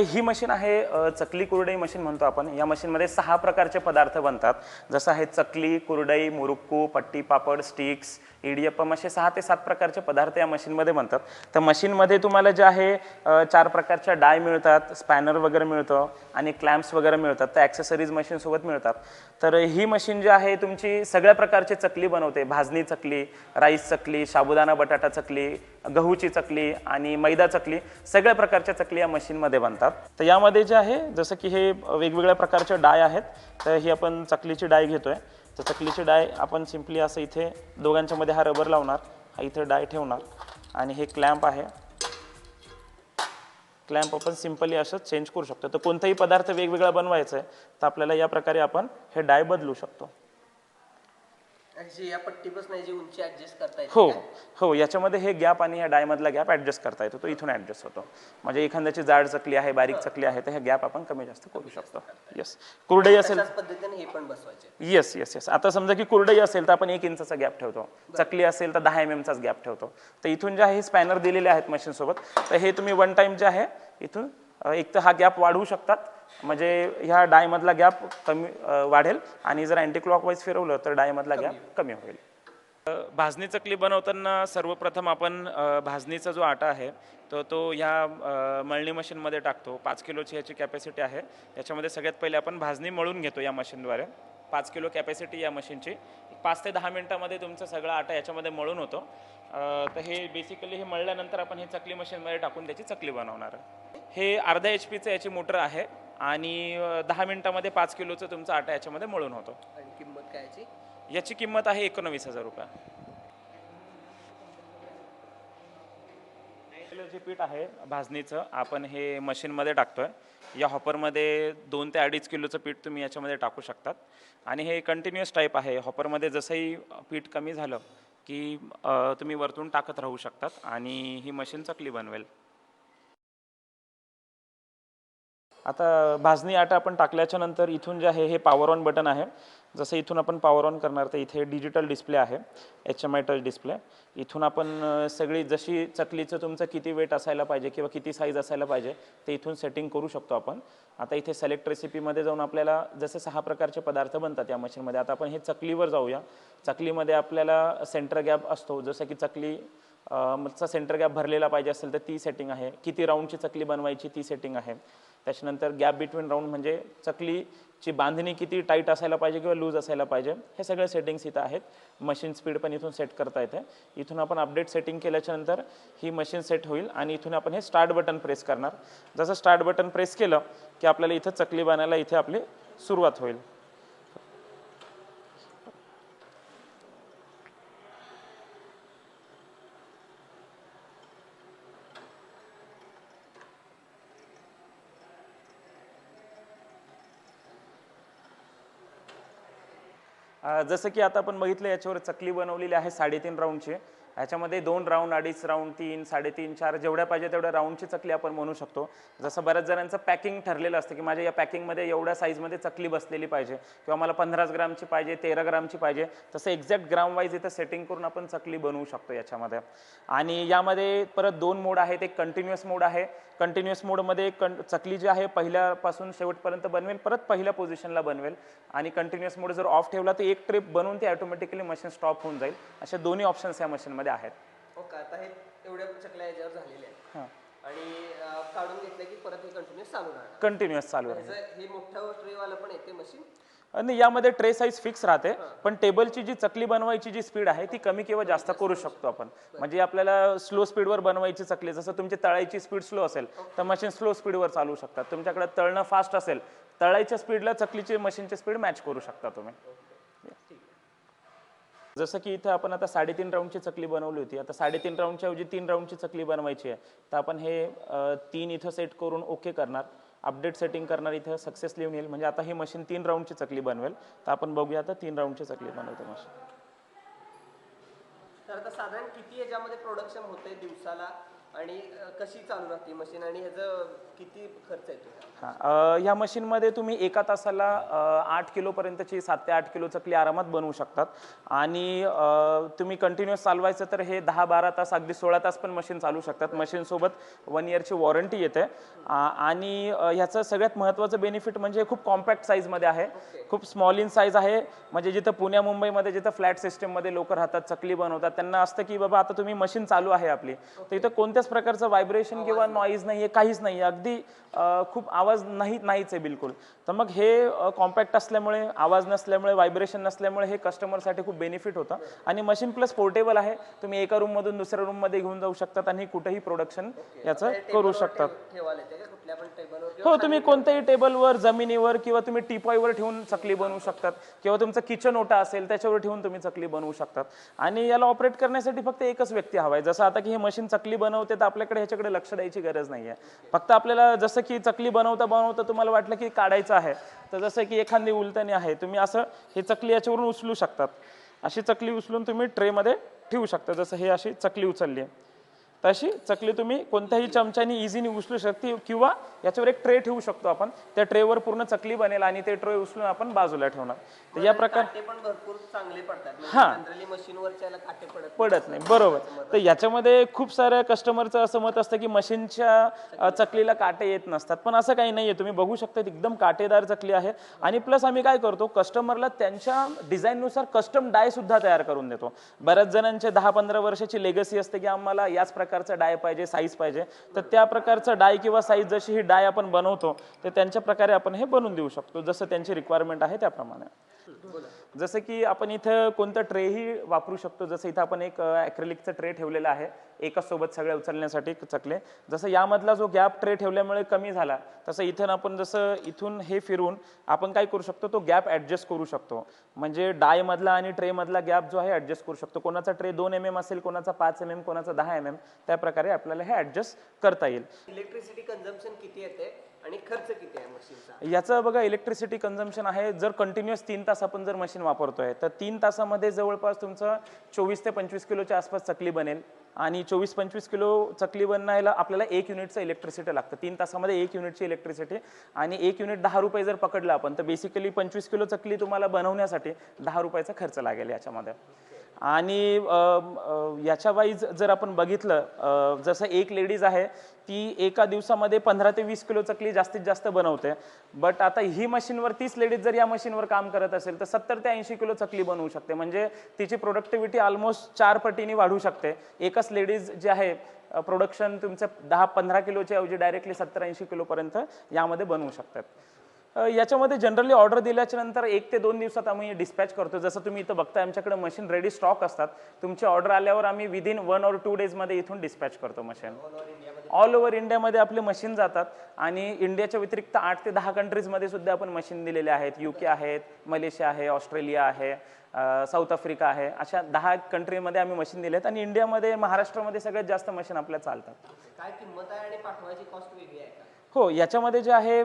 ही machine आहे चकली कुरडई machine म्हणतो आपण. या मशीनमध्ये सहा प्रकारचे पदार्थ बनतात. जसं आहे चकली कुरडई मुरुक्कू पट्टी पापड स्टिक्स इडियप्पम असे सहा ते सात प्रकारचे पदार्थ या मशीनमध्ये बनतात. तर मशीनमध्ये तुम्हाला जे आहे चार प्रकारच्या डाय मिळतात स्पॅनर वगैरे मिळतं आणि क्लॅम्प्स वगैरे मिळतात. तर ॲक्सेसरीज मशीनसोबत मिळतात. तर ही मशीन जी आहे तुमची सगळ्या प्रकारची चकली बनवते. भाजणी चकली राईस चकली साबुदाणा बटाटा चकली गहूची चकली आणि मैदा चकली सगळ्या प्रकारच्या चकली या मशीनमध्ये बनतात. तर यामध्ये जे आहे जसं की हे वेगवेगळ्या प्रकारचे डाय आहेत तर ही आपण चकलीची डाय घेतोय. तर चकलीची डाय आपण सिम्पली असं इथे दोघांच्यामध्ये हा रबर लावणार हा इथे डाय ठेवणार आणि हे क्लॅम्प आहे. क्लॅम्प आपण सिम्पली असं चेंज करू शकतो. तर कोणताही पदार्थ वेगवेगळा बनवायचा आहे तर आपल्याला या प्रकारे आपण हे डाय बदलू शकतो. अशी या पट्टीपासून याची उंची ऍडजस्ट करता येते हो हो याच्यामध्ये हे गॅप आणि या डायमधला गॅप ॲडजस्ट करता येतो तो इथून ॲडजस्ट होतो. म्हणजे एखाद्याची जाड चकली आहे बारीक चकली आहे तर हे गॅप आपण कमी जास्त करू शकतो. येस कुरडई असेल तशाच पद्धतीने हे पण बसवायचे. येस येस येस आता समजा की कुरडई असेल तर आपण एक इंचाचा गॅप ठेवतो. चकली असेल तर दहा एम एमचाच गॅप ठेवतो. तर इथून जे आहे स्पॅनर दिलेले आहेत मशीनसोबत तर हे तुम्ही वन टाइम जे आहे इथून अ, एक तर हा गॅप वाढवू शकतात. म्हणजे ह्या डायमधला गॅप कमी वाढेल आणि जर अँटी क्लॉकवाईज फिरवलं तर डायमधला गॅप कमी. होईल. भाजणी चकली बनवताना सर्वप्रथम आपण भाजणीचा जो आटा आहे तो तो ह्या मळणी मशीनमध्ये टाकतो. पाच किलोची ह्याची कॅपॅसिटी आहे. याच्यामध्ये सगळ्यात पहिले आपण भाजणी मळून घेतो या मशीनद्वारे. पाच किलो कॅपॅसिटी या मशीनची. पाच ते दहा मिनटामध्ये तुमचा सगळा आटा याच्यामध्ये मळून होतो. तर हे बेसिकली हे मळल्यानंतर आपण हे चकली मशीनमध्ये टाकून त्याची चकली बनवणार. हे अर्धा एच पीचं याची मोटर आहे. आणि दहा मिनटामध्ये पाच किलोचं तुमचा आटा याच्यामध्ये मळून होतो. आणि किंमत काय याची? याची किंमत आहे एकोणवीस हजार रुपये. जे पीठ आहे भाजणीचं. आपण हे मशीनमध्ये टाकतोय. या हॉपरमध्ये दोन ते अडीच किलोचं पीठ तुम्ही याच्यामध्ये टाकू शकतात. आणि हे कंटिन्युअस टाईप आहे. हॉपरमध्ये जसंही पीठ कमी झालं की अ, तुम्ही वरतून टाकत राहू शकतात आणि ही मशीन चकली बनवेल. आता भाजणी आटा आपण टाकल्याच्या नंतर इथून जे आहे हे पॉवर ऑन बटन आहे. जसं इथून आपण पॉवर ऑन करणार तर इथे डिजिटल डिस्प्ले आहे H M I touch display इथून आपण सगळी जशी चकलीचं तुमचं किती वेट असायला पाहिजे किंवा किती साईज असायला पाहिजे ते इथून सेटिंग करू शकतो आपण. आता इथे सिलेक्ट रेसिपीमध्ये जाऊन आपल्याला जसे सहा प्रकारचे पदार्थ बनतात या मशीनमध्ये आता आपण हे चकलीवर जाऊया. चकलीमध्ये आपल्याला सेंटर गॅप असतो. जसं की चकली चा सेंटर गॅप भरलेला पाहिजे असेल तर ती सेटिंग आहे. किती राऊंडची चकली बनवायची ती सेटिंग आहे. त्याच्यानंतर गॅप बिटवीन राऊंड म्हणजे चकलीची बांधणी किती टाईट असायला पाहिजे किंवा लूज असायला पाहिजे हे सगळे सेटिंग्स इथं आहेत. मशीन स्पीड पण इथून सेट करता येते. इथून आपण अपडेट सेटिंग केल्याच्यानंतर ही मशीन सेट होईल आणि इथून आपण हे स्टार्ट बटन प्रेस करणार. जसं स्टार्ट बटन प्रेस केलं की आपल्याला इथं चकली बांधायला इथे आपली सुरुवात होईल. जसं की आता आपण बघितलं याच्यावर चकली बनवलेली आहे साडेतीन राऊंडची ह्याच्यामध्ये दोन राऊंड अडीच राऊंड तीन साडेतीन चार जेवढ्या पाहिजे तेवढ्या राऊंडची चकली आपण म्हणू शकतो. जसं बऱ्याच जणांचं पॅकिंग ठरलेलं असतं की माझ्या या पॅकिंगमध्ये एवढ्या साईजमध्ये चकली बसलेली पाहिजे. किंवा मला पंधराच ग्रामची पाहिजे तेरा ग्रामची पाहिजे. तसं एक्झॅक्ट ग्राम वाईज इथं सेटिंग करून आपण चकली बनवू शकतो याच्यामध्ये. आणि यामध्ये परत दोन मोड आहेत. एक कंटिन्युअस मोड आहे. कंटिन्युअस मोडमध्ये कं चकली जी आहे पहिल्यापासून शेवटपर्यंत बनवेल. परत पहिल्या पोझिशनला बनवेल. आणि कंटिन्युअस मोड जर ऑफ ठेवला तर एक ट्रिप बनवून ती ऑटोमॅटिकली मशीन स्टॉप होऊन जाईल. असे दोन्ही ऑप्शन्स या मशीनमध्ये आहेत. ओके आता हे एवढ्या चकल्या याच्यावर झालेल्या आहेत. हां. आणि अं, काढून घेतलं की परत हे कंटिन्यू चालू राहणार. कंटिन्युअस चालू ह्याचं हे मोठं ट्रेवालं पण येते मशीन आणि यामध्ये ट्रे साईज फिक्स राहते पण टेबलची जी चकली बनवायची जी स्पीड आहे ती कमी किंवा जास्त करू शकतो आपण. म्हणजे आपल्याला स्लो स्पीडवर बनवायची चकली जसं तुमची तळायची स्पीड स्लो असेल तर मशीन स्लो स्पीडवर चालू शकतात. तुमच्याकडे तळणं फास्ट असेल तळायच्या स्पीडला चकलीची मशीनची स्पीड मॅच करू शकता तुम्ही. जसं की इथं आपण आता साडेतीन राऊंडची चकली बनवली होती. आता साडेतीन राऊंडच्या ऐवजी तीन राऊंडची चकली बनवायची आहे. तर आपण हे तीन इथं सेट करून ओके करणार. अपडेट सेटिंग करणार इथं सक्सेस लिहून येईल म्हणजे आता ही मशीन तीन राऊंडची चकली बनवेल. तर आपण बघूया आता तीन राऊंडची चकली बनवते मशीन तर आता साधारण किती याच्यामध्ये प्रोडक्शन होते दिवसाला? आणि कशी चालू राहते मशीन आणि ह्याचं किती खर्च येतो? हां ह्या मशीनमध्ये तुम्ही एका तासाला आठ किलोपर्यंतची सात ते आठ किलो चकली आरामात बनवू शकतात. आणि अ, तुम्ही कंटिन्युअस चालवायचं तर हे दहा बारा तास अगदी सोळा तास पण मशीन चालू शकतात. मशीनसोबत वन इयरची वॉरंटी येते. आ- आणि अ, ह्याचं सगळ्यात महत्त्वाचं बेनिफिट म्हणजे खूप कॉम्पॅक्ट साईजमध्ये आहे. खूप स्मॉल इन साईज आहे. म्हणजे जिथं पुण्या मुंबईमध्ये जिथं फ्लॅट सिस्टममध्ये लोक राहतात चकली बनवतात त्यांना असतं की बाबा आता तुम्ही मशीन चालू आहे आपली. तर इथं कोणत्याच प्रकारचं व्हायब्रेशन किंवा नॉईज नाही आहे काहीच नाही आहे अगदी खूप आवाज नाही नाहीच आहे बिलकुल. तर मग हे कॉम्पॅक्ट असल्यामुळे आवाज नसल्यामुळे व्हायब्रेशन नसल्यामुळे हे कस्टमरसाठी खूप बेनिफिट होतं. आणि मशीन प्लस पोर्टेबल आहे. तुम्ही एका रूममधून दुसऱ्या रूममध्ये घेऊन जाऊ शकतात आणि कुठेही प्रोडक्शन याचं करू शकतात. हो तुम्ही कोणत्याही टेबलवर जमिनीवर किंवा तुम्ही टिपॉयवर ठेवून चकली बनवू शकतात. किंवा तुमचं किचन ओटा असेल त्याच्यावर ठेवून तुम्ही चकली बनवू शकतात. आणि याला ऑपरेट करण्यासाठी फक्त एकच व्यक्ती हवा आहे जसं आता की हे मशीन चकली बनवते तर आपल्याकडे ह्याच्याकडे लक्ष द्यायची गरज नाही आहे फक्त आपल्याला जसं की चकली बनवता बनवता तुम्हाला वाटलं की काढायचं आहे तर जसं की एखादी उलटणी आहे तुम्ही असं हे चकली याच्यावरून उचलू शकतात. अशी चकली उचलून तुम्ही ट्रेमध्ये ठेवू शकता. जसं हे अशी चकली उचलली आहे. तशी चकली तुम्ही कोणत्याही चमच्यानी इझीनी उचलू शकते किंवा याच्यावर एक ट्रे ठेवू शकतो आपण. त्या ट्रेवर पूर्ण चकली बनेल आणि ते ट्रे उचलून आपण बाजूला ठेवणार. तर या प्रकार पण भरपूर चांगले पडतात. हा. काटे पडत नाही. बरोबर. तर याच्यामध्ये खूप साऱ्या कस्टमरचं असं मत असतं की मशीनच्या चकलीला काटे येत नसतात. पण असं काही नाहीये. तुम्ही बघू शकता एकदम काटेदार चकली आहे. आणि प्लस आम्ही काय करतो कस्टमरला त्यांच्या डिझाईननुसार कस्टम डाय सुद्धा तयार करून देतो. बऱ्याच जणांचे दहा पंधरा वर्षाची लेगसी असते की आम्हाला याच प्रकारचा डाय पाहिजे साईज पाहिजे. तर त्या प्रकारचं डाय किंवा साईज जशी ही डाय आपण बनवतो तर त्यांच्या प्रकारे आपण हे बनवून देऊ शकतो जसं त्यांची रिक्वायरमेंट आहे त्याप्रमाणे. जसं की आपण इथं कोणतं ट्रेही वापरू शकतो जसं इथं आपण एक ॲक्रेलिकचं ट्रे ठेवलेलं आहे एकाच सोबत सगळ्या उचलण्यासाठी चकले. जसं यामधला जो गॅप ट्रे ठेवल्यामुळे कमी झाला तसं इथं आपण जसं इथून हे फिरून आपण काय करू शकतो तो गॅप ॲडजस्ट करू शकतो. म्हणजे डायमधला आणि ट्रेमधला गॅप जो आहे ॲडजस्ट करू शकतो. कोणाचा ट्रे दोन एम एम असेल कोणाचा पाच एम एम कोणाचा दहा एम एम त्या प्रकारे आपल्याला हे ॲडजस्ट करता येईल. इलेक्ट्रिसिटी कन्झम्पन किती येते? आणि खर्च किती आहे मशीनचा? याचं बघा इलेक्ट्रिसिटी कन्झम्पशन आहे. जर कंटिन्युअस तीन तास आपण जर मशीन वापरतोय तर तीन तासामध्ये जवळपास तुमचं चोवीस ते पंचवीस किलोच्या आसपास चकली बनेल. आणि चोवीस पंचवीस किलो चकली बनवायला आपल्याला एक युनिटचं इलेक्ट्रिसिटी लागतं. तीन तासामध्ये एक युनिटची इलेक्ट्रिसिटी आणि एक युनिट दहा रुपये जर पकडलं आपण तर बेसिकली पंचवीस किलो चकली तुम्हाला बनवण्यासाठी दहा रुपयाचा खर्च लागेल याच्यामध्ये. आणि याच्या वाईज जर आपण बघितलं जसं एक लेडीज आहे ती एका दिवसामध्ये पंधरा ते वीस किलो चकली जास्तीत जास्त बनवते. बट आता ही मशीनवर तीस लेडीज जर या मशीनवर काम करत असेल तर सत्तर ते ऐंशी किलो चकली बनवू शकते. म्हणजे तिची प्रोडक्टिव्हिटी ऑलमोस्ट चार पटीने वाढू शकते. एकच लेडीज जे आहे प्रोडक्शन तुमचं दहा पंधरा किलोच्या ऐवजी डायरेक्टली सत्तर ऐंशी किलोपर्यंत यामध्ये बनवू शकतात. याच्यामध्ये जनरली ऑर्डर दिल्याच्या नंतर एक ते दोन दिवसात आम्ही डिस्पॅच करतो. जसं तुम्ही इथं बघताय आमच्याकडे मशीन रेडी स्टॉक असतात. तुमची ऑर्डर आल्यावर आम्ही विदिन वन ऑर टू डेजमध्ये इथून डिस्पॅच करतो मशीन ऑल ओव्हर इंडियामध्ये आपले मशीन जातात आणि इंडियाच्या व्यतिरिक्त आठ ते दहा कंट्रीजमध्ये सुद्धा आपण मशीन दिलेले आहेत. यू के आहेत मलेशिया आहे ऑस्ट्रेलिया आहे साऊथ आफ्रिका आहे. अशा दहा कंट्रीमध्ये आम्ही मशीन दिले आहेत आणि इंडियामध्ये महाराष्ट्रामध्ये सगळ्यात जास्त मशीन आपल्या चालतात. काय किंमत आहे आणि पाठवायची कॉस्ट वेगळी आहे हो याच्यामध्ये जे आहे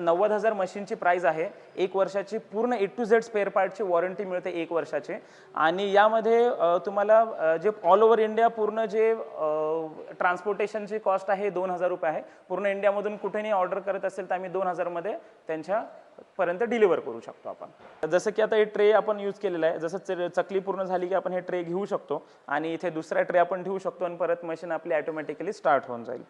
नव्वद हजार मशीनची प्राईज आहे. एक वर्षाची पूर्ण ए टू झेड स्पेअर पार्टची वॉरंटी मिळते एक वर्षाची. आणि यामध्ये तुम्हाला जे ऑल ओव्हर इंडिया पूर्ण जे ट्रान्सपोर्टेशनची कॉस्ट आहे दोन हजार रुपये आहे. पूर्ण इंडियामधून कुठेही ऑर्डर करत असेल तर आम्ही दोन हजारमध्ये त्यांच्या पर्यंत डिलिव्हर करू शकतो आपण. जसं की आता हे ट्रे आपण यूज केलेलं आहे. जसं च- चकली पूर्ण झाली की आपण हे ट्रे घेऊ शकतो. आणि इथे दुसरा ट्रे आपण ठेवू शकतो आणि परत मशीन आपली ऑटोमॅटिकली स्टार्ट होऊन जाईल.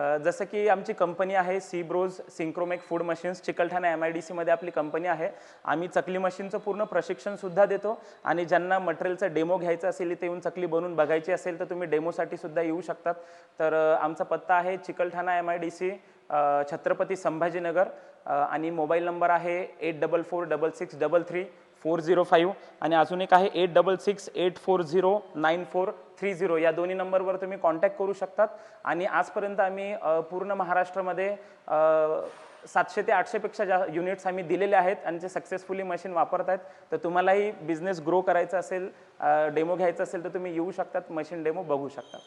जसं की आमची कंपनी आहे Seabros Synchromech food machines Chikalthana M I D सीमध्ये आपली कंपनी आहे. आम्ही चकली मशीनचं पूर्ण प्रशिक्षणसुद्धा देतो. आणि ज्यांना मटेरियलचा डेमो घ्यायचा असेल इथे येऊन चकली बनवून बघायची असेल तर तुम्ही डेमोसाठी सुद्धा येऊ शकतात. तर आमचा पत्ता आहे Chikalthana M I D C Chhatrapati Sambhajinagar. आणि मोबाईल नंबर आहे eight double four double six double three. Four zero five आणि अजून एक आहे eight double six eight four zero nine four three zero. या दोन्ही नंबरवर तुम्ही कॉन्टॅक्ट करू शकतात. आणि आजपर्यंत आम्ही पूर्ण महाराष्ट्रामध्ये सातशे ते आठशेपेक्षा जा युनिट्स आम्ही दिलेले आहेत आणि जे सक्सेसफुली मशीन वापरत आहेत तर तुम्हालाही बिझनेस ग्रो करायचा असेल डेमो घ्यायचा असेल तर तुम्ही येऊ शकतात मशीन डेमो बघू शकता